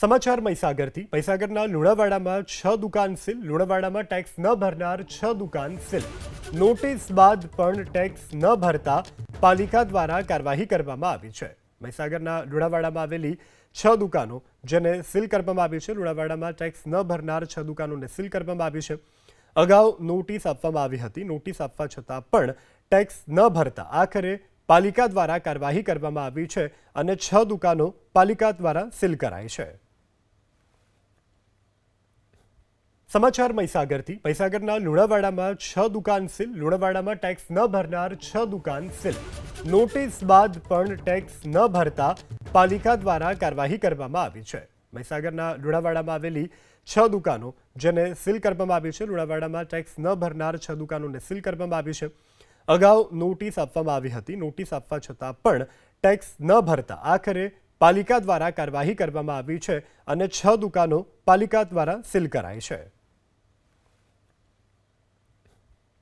સમાચાર મહીસાગરથી. મહીસાગરના લુણાવાડામાં છ દુકાન સીલ, લુણાવાડામાં ટેક્સ ન ભરનાર છ દુકાન સીલ. નોટિસ બાદ પણ ટેક્સ ન ભરતા પાલિકા દ્વારા કાર્યવાહી કરવામાં આવી છે. મહીસાગરના લુણાવાડામાં આવેલી છ દુકાનો જેને સીલ કરવામાં આવી છે, લુણાવાડામાં ટેક્સ ન ભરનાર છ દુકાનોને સીલ કરવામાં આવી છે. અગાઉ નોટિસ આપવામાં આવી હતી. નોટિસ આપવા છતાં પણ ટેક્સ ન ભરતા. આખરે પાલિકા દ્વારા કાર્યવાહી કરવામાં આવી છે અને છ દુકાનો પાલિકા દ્વારા સીલ કરાઈ છે. સમાચાર મહીસાગરથી. મહીસાગરના લુણાવાડામાં છ દુકાન સીલ, લુણાવાડામાં ટેક્સ ન ભરનાર છ દુકાન સીલ. નોટિસ બાદ પણ ટેક્સ ન ભરતા પાલિકા દ્વારા કાર્યવાહી કરવામાં આવી છે. મહીસાગરના લુણાવાડામાં આવેલી છ દુકાનો જેને સીલ કરવામાં આવી છે, લુણાવાડામાં ટેક્સ ન ભરનાર છ દુકાનોને સીલ કરવામાં આવી છે. અગાઉ નોટિસ આપવામાં આવી હતી. નોટિસ આપવા છતાં પણ ટેક્સ ન ભરતા. આખરે પાલિકા દ્વારા કાર્યવાહી કરવામાં આવી છે અને છ દુકાનો પાલિકા દ્વારા સીલ કરાઈ છે.